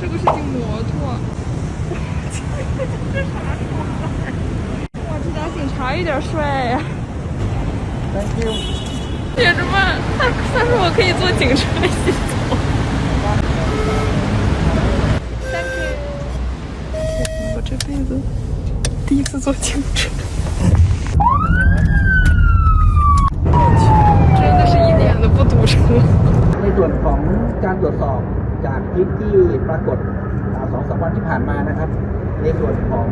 这个是骑摩托。这啥车？哇，这俩警察有点帅呀、Thank you 铁子们，他他说我可以坐警车一起走。Thank you。我这辈子第一次坐警车。ากฏอ่าสองสามวันที่ผ่านมานะครับ ในส่วนของ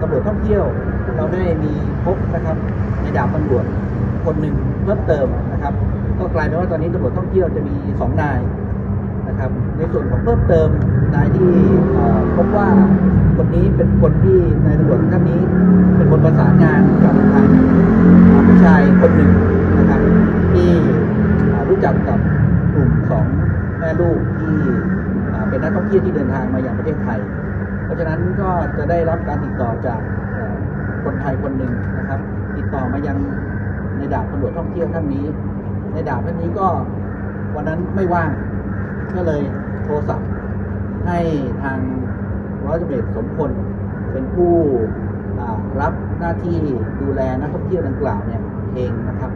ตำรวจท่องเที่ยว เราได้มีพบนะครับในดาบตำรวจคนหนึ่งเพิ่มเติมนะครับ ก็กลายเป็นว่าตอนนี้ตำรวจท่องเที่ยวจะมีสองนายนะครับ ในส่วนของเพิ่มเติมนายที่พบว่าคนนี้เป็นคนที่นายตำรวจท่านนี้ เป็นคนประสานงานกับทางผู้ชายคนหนึ่งนะครับที่รู้จักกับกลุ่มสองแม่ลูกที่ เป็นนักท่องเที่ยวที่เดินทางมาอย่างประเทศไทย เพราะฉะนั้นก็จะได้รับการติดต่อจากคนไทยคนหนึ่งนะครับ ติดต่อมายังในดาบตำรวจท่องเที่ยวท่านนี้ ในดาบท่านนี้ก็วันนั้นไม่ว่างก็เลยโทรศัพท์ให้ทางร้อยตำรวจสมพลเป็นผู้รับหน้าที่ดูแลนักท่องเที่ยวดังกล่าวเนี่ยเองนะครับ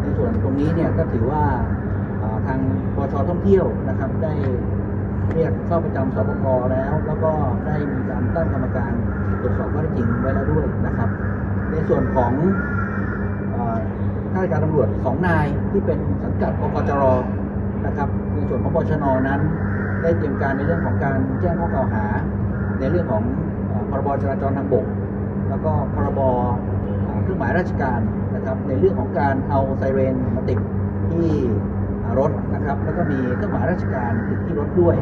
ในส่วนตรงนี้เนี่ยก็ถือว่าทางปชท่องเที่ยวนะครับได้ เรียกเข้าประจำสปกแล้ว แล้วก็ได้มีการตั้งกรรมการตรวจสอบข้อเท็จจริงไว้แล้วด้วยนะครับ ในส่วนของข้าราชการตำรวจสองนายที่เป็นสังกัดปกจรนะครับในส่วนของปชนนั้น ได้เตรียมการในเรื่องของการแจ้งข้อกล่าวหา ในเรื่องของพรบจราจรทางบก แล้วก็พรบเครื่องหมายราชการนะครับในเรื่องของการเอาไซเรนมาติดที่ รถนะครับ แล้วก็มีเครื่องหมายราชการติดที่รถด้วย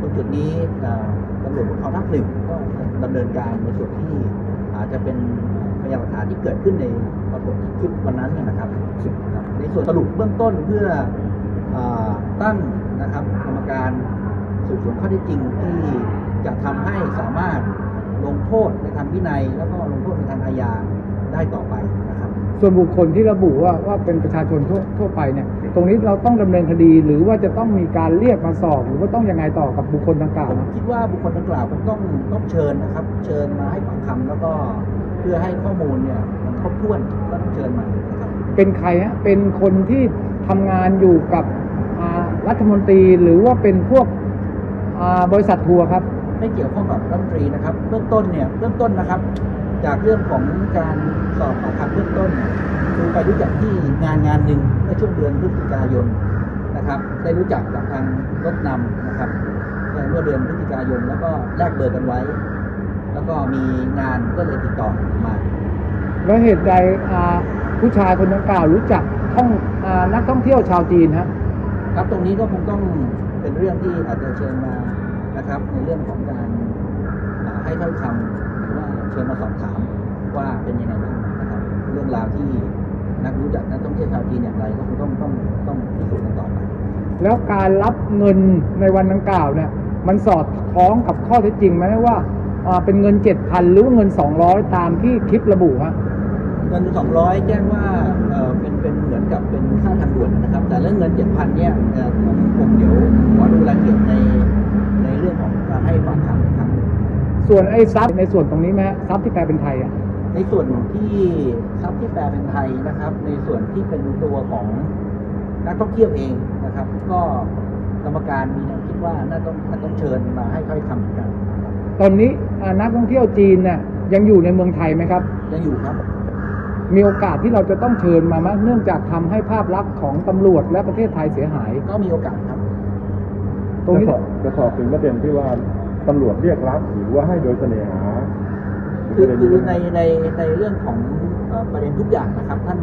ตรงจุดนี้อ่าตำรวจภูธรภาคหนึ่งก็ดำเนินการในส่วนที่อาจจะเป็นพยานหลักฐานที่เกิดขึ้นในปรากฏคลิปวันนั้นนะครับ ในส่วนสรุปเบื้องต้นเพื่ออตั้งนะครับกรรมการสืบสวนข้อเท็จจริงที่จะทำให้สามารถลงโทษในทางวินัย แล้วก็ลงโทษในทางอาญาได้ต่อไปนะครับ ส่วนบุคคลที่ระบุว่าว่าเป็นประชาชนทั่วทั่วไปเนี่ย ตรงนี้เราต้องดำเนินคดี หรือว่าจะต้องมีการเรียกมาสอบ หรือว่าต้องยังไงต่อกับบุคคลดังกล่าวผมนะคิดว่าบุคคลดังกล่าวคงต้องต้องเชิญนะครับ เชิญมาให้ปากคำแล้วก็เพื่อให้ข้อมูลเนี่ยมันครบถ้วนก็ต้องเชิญมานะครับเป็นใครฮะเป็นคนที่ทำงานอยู่กับอ่ารัฐมนตรีหรือว่าเป็นพวกอ่าบริษัททัวร์ครับ ไม่เกี่ยวข้องกับรัฐมนตรีนะครับ เบื้องต้นเนี่ยเบื้องต้นนะครับ จากเรื่องของการสอบปากคำเบื้องต้นเนี่ย คือไปรู้จักที่งานงานหนึ่งเมื่อช่วงเดือนพฤศจิกายนนะครับ ได้รู้จักกับทางรถนำนะครับในเมื่อเดือนพฤศจิกายนแล้วก็แลกเบอร์กันไว้ แล้วก็มีงานก็เลยติดต่อมา แล้วเหตุใดอ่าผู้ชายคนดังกล่าวรู้จักท่องอานักท่องเที่ยวชาวจีนฮะครับตรงนี้ก็คงต้องเป็นเรื่องที่อาจจะเชิญมานะครับ ในเรื่องของการอ่าให้ถ้อยคำหรือว่าเชิญมาสอบถามว่าเป็นยังไงบ้างนะครับ เรื่องราวที่ นักรู้จักนักท่องเที่ยวชาวจีนอย่างไรก็คงต้องต้องต้องพิสูจน์กันต่อไปแล้วการรับเงินในวันดังกล่าวเนี่ย มันสอดคล้องกับข้อเท็จจริงไหมว่าอ่าเป็นเงินเจ็ดพันหรือว่าเงินสองร้อยตามที่คลิประบุฮะเงิน200แจ้งว่าเอ่อเป็นเป็นเหมือนกับเป็นค่าทางด่วนนะครับ แต่เรื่องเงิน7,000เนี่ยเอ่อผมผมเดี๋ยวขอดูรายละเอียดในในเรื่องของการให้ปากคำอีกครั้งส่วนไอ้ทรัพย์ในส่วนตรงนี้ไหมฮะทรัพย์ที่แปลเป็นไทยอะ ในส่วนที่ทรัพย์ที่แปลเป็นไทยนะครับ ในส่วนที่เป็นตัวของนักท่องเที่ยวเองนะครับ ก็กรรมการมีแนวคิดว่าน่าต้องน่าต้องเชิญมาให้ถ้อยคำเหมือนกันนะครับตอนนี้อ่านักท่องเที่ยวจีนเนี่ยยังอยู่ในเมืองไทยไหมครับ ยังอยู่ครับ มีโอกาสที่เราจะต้องเชิญมาไหมเนื่องจากทำให้ภาพลักษณ์ของตำรวจและประเทศไทยเสียหาย ก็มีโอกาสครับ ตรงนี้จะสอบจะสอบถึงประเด็นที่ว่าตำรวจเรียกรับหรือว่าให้โดยเสน่หา คือคือในในในเรื่องของประเด็นทุกอย่างนะครับ ท่าน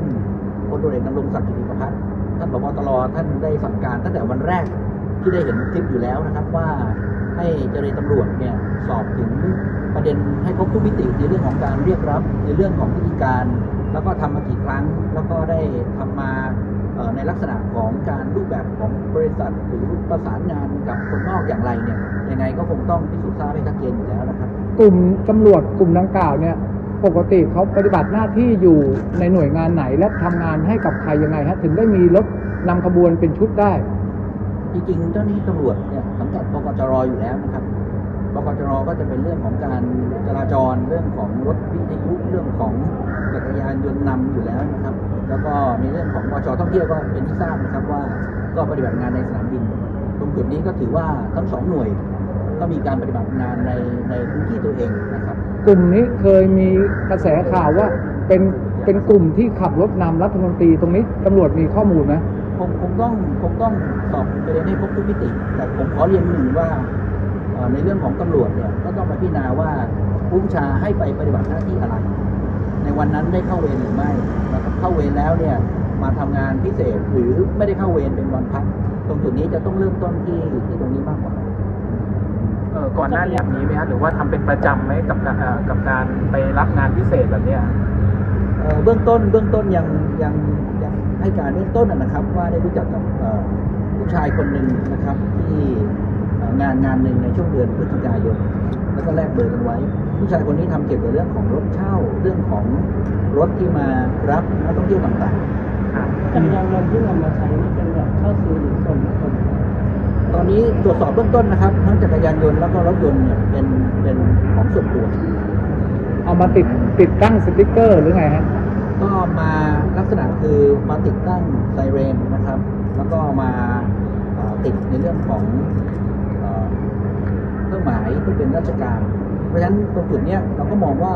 พลตรวจเอกดำรงศักดิ์กิติประพัฒน์ท่านผบตรท่านได้สั่งการตั้งแต่วันแรกที่ได้เห็นคลิปอยู่แล้วนะครับว่าให้เจรตำรวจเนี่ยสอบถึงประเด็นให้ครบทุกมิติในเรื่องของการเรียกรับในเรื่องของพิธีการ แล้วก็ทำมากี่ครั้ง แล้วก็ได้ทำมาในลักษณะของการรูปแบบของบริษัท หรือประสานงานกับคนนอกอย่างไรเนี่ยยังไงก็คงต้องพิสูจน์ทราบให้ชัดเจนอยู่แล้วนะครับ กลุ่มตำรวจกลุ่มดังกล่าวเนี่ยปกติเขาปฏิบัติหน้าที่อยู่ในหน่วยงานไหนและทำงานให้กับใครยังไงฮะถึงได้มีรถนำขบวนเป็นชุดได้จจริงๆเจ้าหน้าที่ตำรวจเนี่ยสังกัดบกจรออยู่แล้วนะครับบกจรก็จะเป็นเรื่องของการจราจรเรื่องของรถวิทยุเรื่องของจักรยานยนต์นำอยู่แล้วนะครับ แล้วก็ในเรื่องของบจท่องเที่ยวก็เป็นที่ทราบนะครับว่าก็ปฏิบัติงานในสนามบิน ตรงจุดนี้ก็ถือว่าทั้งสองหน่วย ก็มีการปฏิบัติงานในในพื้นที่ตัวเองนะครับ กลุ่มนี้เคยมีกระแสข่าวว่าเป็นเป็นกลุ่มที่ขับรถนำรัฐมนตรีตรงนี้ตำรวจมีข้อมูลไหมคงคงต้องคงต้องสอบประเด็นให้ครบทุกมิติ แต่ผมขอเรียนหนึ่งว่าเอ่อในเรื่องของตำรวจเนี่ยก็ต้องมาพิจารณาว่าผู้บัญชาให้ไปปฏิบัติหน้าที่อะไร ในวันนั้นได้เข้าเวรหรือไม่นะครับเข้าเวรแล้วเนี่ยมาทำงานพิเศษหรือไม่ได้เข้าเวรเป็นวันพักตรงจุดนี้จะต้องเริ่มต้นที่ที่ตรงนี้มากกว่าเออ ก่อนหน้านี้มีไหมฮะหรือว่าทำเป็นประจำไหมกับการเอ่อกับการไปรับงานพิเศษแบบเนี้ยเอ่อเบื้องต้นเบื้องต้นยังยังยังให้การเบื้องต้นนะนะครับ ว่าได้รู้จักกับเอ่อผู้ชายคนหนึ่งนะครับ ที่เอ่องานงานหนึ่งในช่วงเดือนพฤศจิกายนแล้วก็แลกเบอร์กันไว้ ผู้ชายคนนี้ทำเกี่ยวกับเรื่องของรถเช่าเรื่องของรถที่มารับนักท่องเที่ยวต่างครับจักรยานยนต์ที่นำมาใช้นี่เป็นแบบเช่าซื้อหรือส่วนบุคคลๆ ตอนนี้ตรวจสอบเบื้องต้นนะครับ ทั้งจักรยานยนต์แล้วก็รถยนต์เนี่ยเป็นเป็นของส่วนตัว เอามาติดติดตั้งสติกเกอร์หรือไงฮะก็มาลักษณะคือมาติดตั้งไซเรนนะครับ แล้วก็มาเอ่อติดในเรื่องของเอ่อเครื่องหมายที่เป็นราชการ เพราะฉะนั้นตรงจุดเนี้ยเราก็มองว่า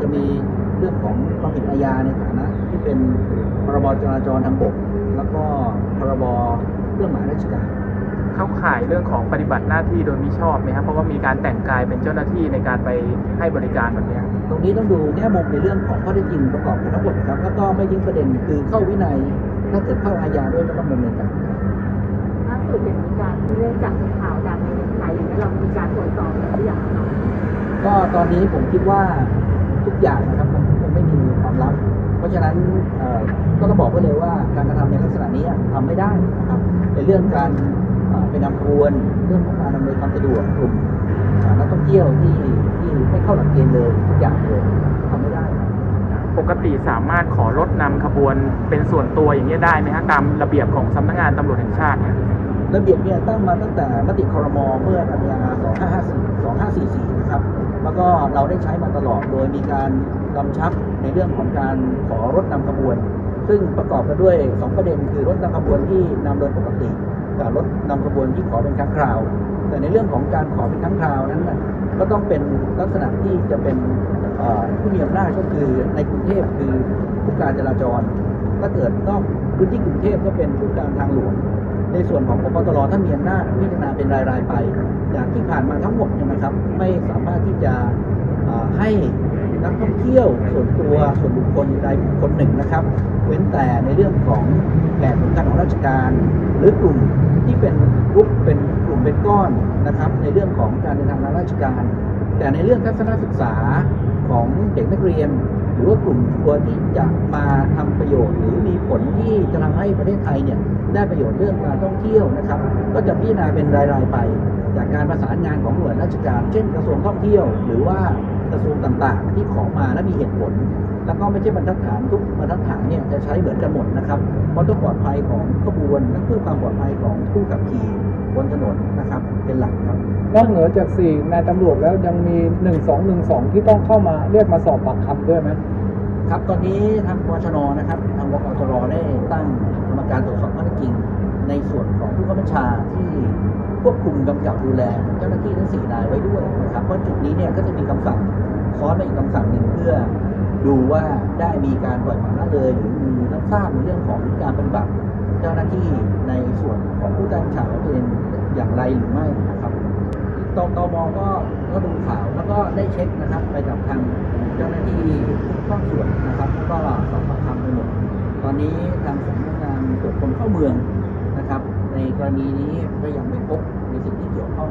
จะมีเรื่องของความผิดอาญาในฐานะ ที่เป็นพรบจราจรทางบก แล้วก็พรบเครื่องหมายราชการ เข้าข่ายเรื่องของปฏิบัติหน้าที่โดยมิชอบไหมครับเพราะว่ามีการแต่งกายเป็นเจ้าหน้าที่ในการไปให้บริการแบบเนี้ยตรงนี้ต้องดูแง่มุมในเรื่องของข้อเท็จจริงประกอบกันทั้งหมดครับแล้วก็ไม่ทิ้งประเด็นคือเข้าวินัยถ้าเกิดเข้าอาญาด้วยก็ต้องดำเนินการล่าสุดเห็นมีการเรื่องจากข่าวดังในเว็บไซต์อย่างนี้เรามีการตรวจสอบหรือยังคะก็ตอนนี้ผมคิดว่าทุกอย่างนะครับมันคงไม่มีความลับ เพราะฉะนั้นเอ่อก็ต้องบอกไว้เลยว่าการกระทำในลักษณะนี้ทำไม่ได้นะครับในเรื่องการ เอ่อไปนำขบวนเรื่องของการดำเนินความสะดวกกลุ่มเอ่อนักท่องเที่ยวที่ที่ไม่เข้าหลักเกณฑ์เลยทุกอย่างเลยทำไม่ได้ครับปกติสามารถขอรถนำขบวนเป็นส่วนตัวอย่างนี้ยได้ไหมฮะตามระเบียบของสำนักงานตำรวจแห่งชาติเนี่ยระเบียบเนี่ยตั้งมาตั้งแต่มติคอรมอเมื่อกันยา2554 2544 นะครับ แล้วก็เราได้ใช้มาตลอด โดยมีการกำชับในเรื่องของการขอรถนำขบวน ซึ่งประกอบกันด้วย 2 ประเด็นคือรถนำขบวนที่นำโดยปกติกับ รถนำขบวนที่ขอเป็นครั้งคราว แต่ในเรื่องของการขอเป็นครั้งคราวนั้นก็ต้องเป็นลักษณะที่จะเป็นผู้มีอำนาจก็คือในกรุงเทพคือผู้การจราจร ถ้าเกิดนอกพื้นที่กรุงเทพก็เป็นผู้การทางหลวง ในส่วนของพบตรท่านมีอำนาจพิจารณาเป็นรายๆไปอย่างที่ผ่านมาทั้งหมดเนี่ยนะครับ ไม่สามารถที่จะให้นักท่องเที่ยวส่วนตัวส่วนบุคคลใดบุคคลหนึ่งนะครับ เว้นแต่ในเรื่องของแขกสำคัญของ ราชการ หรือกลุ่มที่เป็นกลุ่มเป็นกลุ่มเป็นก้อนนะครับ ในเรื่องของการเดินทางทางราชการ แต่ในเรื่องทัศนศึกษาของเด็กนักเรียน หรือว่ากลุ่มตัวที่จะมาทำประโยชน์ หรือมีผลที่จะทำให้ประเทศไทยเนี่ย ได้ประโยชน์เรื่องการท่องเที่ยวนะครับ ก็จะพิจารณาเป็นรายๆไป จากการประสานงานของหน่วยราชการ เช่นกระทรวงท่องเที่ยว หรือว่ากระทรวงต่างๆ ที่ขอมาและมีเหตุผล แล้วก็ไม่ใช่บรรทัดฐานทุกบรรทัดฐานเนี่ยจะใช้เหมือนกันหมดนะครับ เพราะต้องปลอดภัยของขบวนและเพื่อความปลอดภัยของผู้ขับขี่บนถนนนะครับ เป็นหลักครับนอกเหนือจากสี่นายตำรวจแล้วยังมีหนึ่งสองหนึ่งสองที่ต้องเข้ามาเรียกมาสอบปากคำด้วยไหม ครับตอนนี้ทางบชนนะครับทางบกจรได้ตั้งกรรมการตรวจสอบข้อเท็จจริง ในส่วนของผู้กำกับบัญชาที่ควบคุมกำกับดูแลเจ้าหน้าที่ทั้งสี่นายไว้ด้วยนะครับเพราะจุดนี้เนี่ยก็จะมีคำสั่งซ้อนมาอีกคำสั่งหนึ่งเพื่อดูว่าได้มีการปล่อยปละละเลยหรือมีรับทราบในเรื่องของการปฏิบัติเจ้าหน้าที่ในส่วนของผู้บัญชาว่าเป็นอย่างไรหรือไม่นะครับตตมก็ ก็ดูข่าวแล้วก็ได้เช็คนะครับ ไปกับทางเจ้าหน้าที่ทุกภาคส่วนนะครับแล้วก็สอบปากคำไปหมดตอนนี้ทางสำนักงานตรวจคนเข้าเมืองนะครับ ในกรณีนี้ก็ยังไม่พบในสิ่งที่เกี่ยวข้อง